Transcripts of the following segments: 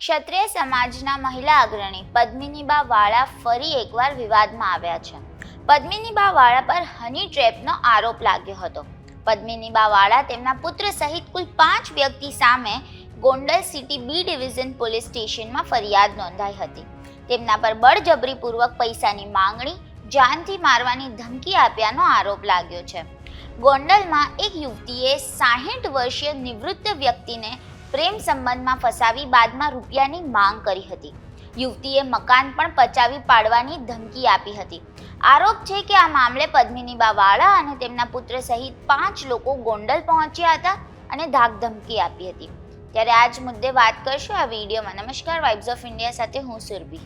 ક્ષત્રિય સમાજના મહિલા અગ્રણી પદ્મિનીબા વાળા ફરી એકવાર વિવાદમાં આવ્યા છે. પદ્મિનીબા વાળા પર હની ટ્રેપનો આરોપ લાગ્યો હતો. પદ્મિનીબા વાળા તેમના પુત્ર સહિત કુલ પાંચ વ્યક્તિ સામે Gondal city B division police સ્ટેશનમાં ફરિયાદ નોંધાઈ હતી. તેમના પર બળજબરીપૂર્વક પૈસાની માંગણી, જાનથી મારવાની ધમકી આપ્યાનો આરોપ લાગ્યો છે. ગોંડલમાં એક યુવતીએ સાહીઠ વર્ષીય નિવૃત્ત વ્યક્તિને પ્રેમ સંબંધમાં ફસાવી બાદમાં રૂપિયાની માંગ કરી હતી. યુવતીએ મકાન પણ પચાવી પાડવાની ધમકી આપી હતી. આરોપ છે કે આ મામલે પદ્મિનીબા વાળા અને તેમના પુત્ર સહિત પાંચ લોકો ગોંડલ પહોંચ્યા હતા અને ધાકધમકી આપી હતી. ત્યારે આ જ મુદ્દે વાત કરશું આ વિડીયોમાં. નમસ્કાર વાઇબ્સ ઓફ ઇન્ડિયા સાથે હું સુરભી.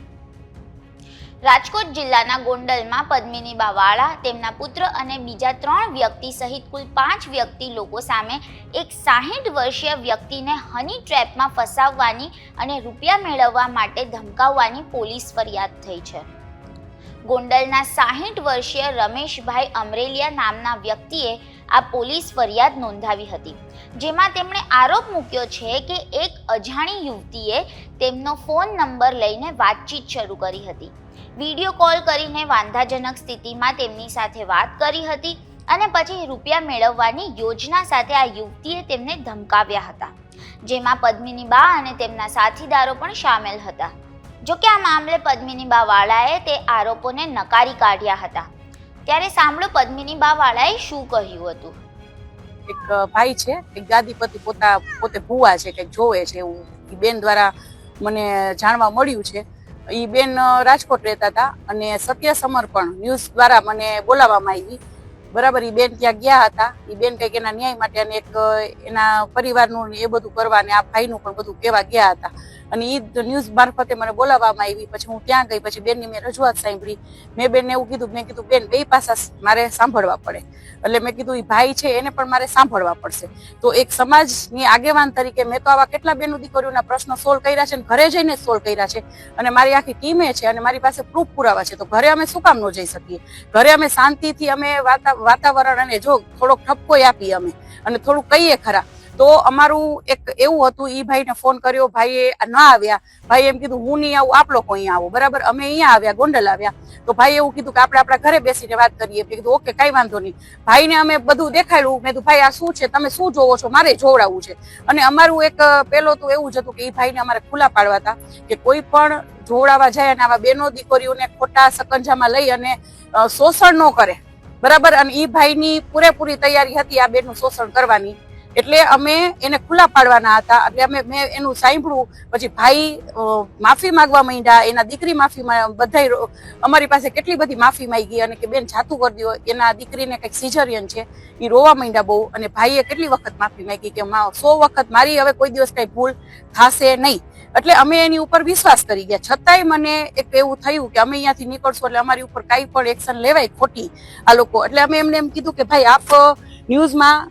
રાજકોટ જિલ્લાના ગોંડલમાં પદ્મિની બાવાળા, તેમના પુત્ર અને બીજા ત્રણ વ્યક્તિ સહિત કુલ પાંચ વ્યક્તિ લોકો સામે એક સાહીઠ વર્ષીય વ્યક્તિને હની ટ્રેપમાં ફસાવવાની અને રૂપિયા મેળવવા માટે ધમકાવવાની પોલીસ ફરિયાદ થઈ છે. ગોંડલના સાહીઠ વર્ષીય રમેશભાઈ અમરેલિયા નામના વ્યક્તિએ આ પોલીસ ફરિયાદ નોંધાવી હતી, જેમાં તેમણે આરોપ મૂક્યો છે કે એક અજાણી યુવતીએ તેમનો ફોન નંબર લઈને વાતચીત શરૂ કરી હતી. વીડિયો કોલ કરીને વાંધાજનક સ્થિતિમાં તેમની સાથે વાત કરી હતી અને પછી રૂપિયા મેળવવાની યોજના સાથે આ યુવતીએ તેમને ધમકાવ્યા હતા. જેમાં પદ્મિની બા અને તેમના સાથીદારો પણ સામેલ હતા. જોકે આ મામલે પદ્મિની બા વાળાએ તે આરોપોને નકારી કાઢ્યા હતા. ત્યારે સાંભળો પદ્મિની બા વાળાએ શું કહ્યું હતું. એક ભાઈ છે, એક ગાદીપતિ પોતા, પોતે ભૂવા છે, કંઈક જોવે છે, એવું. બેન દ્વારા મને જાણવા મળ્યું છે. ઈ બેન રાજકોટ રહેતા હતા અને સત્ય સમર્પણ ન્યૂઝ દ્વારા મને બોલાવવામાં આવી. બરાબર, ઈ બેન ત્યાં ગયા હતા. એ બેન કંઈક એના ન્યાય માટે અને એક એના પરિવારનું એ બધું કરવા અને આ ભાઈનું પણ બધું કહેવા ગયા હતા. અને એ ન્યૂઝ મારફતે મને બોલાવવામાં આવી. પછી હું ત્યાં ગઈ, પછી બેનની મેં રજૂઆત સાંભળી. મેં બેનને એવું કીધું, મેં કીધું, બેન, બે પાસા મારે સાંભળવા પડે. એટલે મેં કીધું એ ભાઈ છે, એને પણ મારે સાંભળવા પડશે. તો એક સમાજની આગેવાન તરીકે મેં તો આવા કેટલા બેનો દીકરીઓના પ્રશ્નો સોલ્વ કર્યા છે અને ઘરે જઈને સોલ્વ કર્યા છે. અને મારી આખી ટીમે છે અને મારી પાસે પ્રૂફ પુરાવા છે. તો ઘરે અમે શું કામ ન જઈ શકીએ? ઘરે અમે શાંતિથી અમે વાતા- વાતાવરણ અને જો થોડોક ઠપકો આપીએ અમે. અને થોડું કહીએ ખરા. તો અમારું એક એવું હતું, ઈ ભાઈને ફોન કર્યો, ભાઈએ ના આવ્યા. ભાઈ એમ કીધું, હું નહીં આવું આપ લોકો અહીંયા આવો. બરાબર? અમે અહીંયા આવ્યા, ગોંડલ આવ્યા. તો ભાઈ એવું કીધું કે, આપણે આપણા ઘરે બેસીને વાત કરીએ. મેં કીધું, ઓકે, કઈ વાંધો નહીં. ભાઈને અમે બધું દેખાડ્યું મેં કીધું, ભાઈ, આ શું છે? તમે શું જોવો છો? મારે જોવડાવવું છે. અને અમારું એક પેલો તો એવું જ હતું કે એ ભાઈને અમારે ખુલ્લા પાડવા હતા કે, કોઈ પણ જોવડાવવા જાય અને આવા બેનો દીકરીઓને ખોટા સકંજામાં લઈ અને શોષણ ન કરે. બરાબર? અને એ ભાઈની પૂરેપૂરી તૈયારી હતી આ બેનનું શોષણ કરવાની. એટલે અમે એને ખુલ્લા પાડવાના હતા. એટલે અમે, મેં એનું સાંભળ્યું. પછી ભાઈ માફી માગવા માંડ્યા. એના દીકરી માફી બધા અમારી પાસે કેટલી બધી માફી માંગી અને કે બેન જાતું કરી દો એના દીકરીને કંઈક સિઝરિયન છે. એ રોવા માંડ્યા બહુ. અને ભાઈએ કેટલી વખત માફી માંગી કે સો વખત મારી હવે કોઈ દિવસ કંઈ ભૂલ થશે નહીં. એટલે અમે એની ઉપર વિશ્વાસ કરી ગયા. છતાંય મને એક એવું થયું કે અમે અહીંયાથી નીકળશું એટલે અમારી ઉપર કાંઈ પણ એક્શન લેવાય ખોટી આ લોકો. એટલે અમે એમને એમ કીધું કે ભાઈ, આપ ન્યૂઝમાં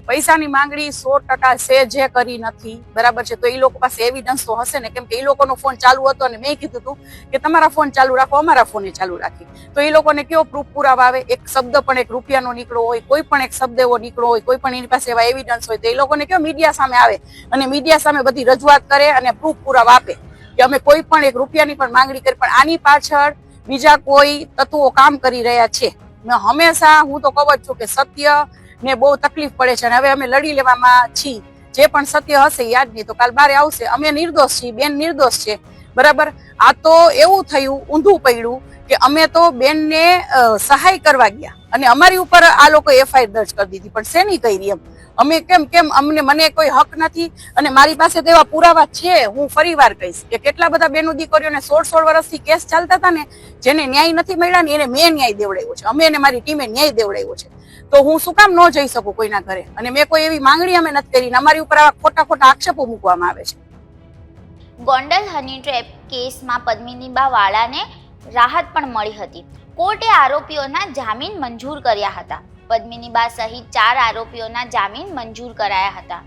પૈસાની માંગણી સો ટકા છે જે કરી નથી. બરાબર છે? તો એ લોકો પાસે એવિડન્સ તો હશે ને? કેમ કે એ લોકોનો ફોન ચાલુ હતો અને મેં કીધું હતું કે તમારા ફોન ચાલુ રાખો, અમારા ફોને ચાલુ રાખી. તો એ લોકોને કેવો પ્રૂફ પુરાવા આવે? એક શબ્દ પણ એક રૂપિયાનો નીકળો હોય, કોઈ પણ એક શબ્દ એવો નીકળો હોય, કોઈ પણ એની પાસે એવા એવિડન્સ હોય, તો એ લોકોને કેવો મીડિયા સામે આવે? અને મીડિયા સામે બધી રજૂઆત કરે અને પ્રૂફ પુરાવા આપે. કે અમે કોઈ પણ એક રૂપિયાની પણ માંગણી કરી, પણ આની પાછળ બીજા કોઈ તત્વો કામ કરી રહ્યા છે. હંમેશા હું તો કહું છું કે સત્ય ને બહુ તકલીફ પડે છે અને હવે અમે લડી લેવામાં છીએ જે પણ સત્ય હશે યાદ નહીં તો કાલ બારે આવશે. અમે નિર્દોષ છીએ, બેન નિર્દોષ છે. બરાબર? આ તો એવું થયું, ઊંધું પડ્યું કે અમે તો બેનને સહાય કરવા ગયા. અને અમારી ઉપર આ લોકો એફઆઈઆર દર્જ કરી દીધી, પણ શેની કરી એમ? અમે કેમ કેમ? અમને, મને કોઈ હક નથી. અને મારી પાસે તો એવા પુરાવા છે. હું ફરી વાર કહીશ કે કેટલા બધા બેનો દીકરીઓને સોળ સોળ વર્ષથી કેસ ચાલતા હતા ને, જેને ન્યાય નથી મળ્યા ને એને મેં ન્યાય દેવડાવ્યો છે. અમે અને મારી ટીમે ન્યાય દેવડાવ્યો છે. તો હું શું કામ ન જઈ શકું કોઈના ઘરે? અને મેં કોઈ એવી માંગણી અમે નથી કરી. અમારી ઉપર આવા ખોટા ખોટા આક્ષેપો મૂકવામાં આવે છે. ગોંડલ હની ટ્રેપ કેસમાં પદ્મિનીબા વાળાને રાહત પણ મળી હતી. કોર્ટે આરોપીઓના જામીન મંજૂર કર્યા હતા. પદ્મિનીબા સહિત ચાર આરોપીઓના જામીન મંજૂર કરાયા હતા.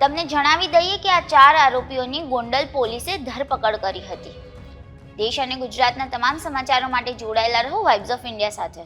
તમને જણાવી દઈએ કે આ ચાર આરોપીઓની ગોંડલ પોલીસે ધરપકડ કરી હતી. દેશ અને ગુજરાતના તમામ સમાચારો માટે જોડાયેલા રહો વાઇબ્સ ઓફ ઇન્ડિયા સાથે.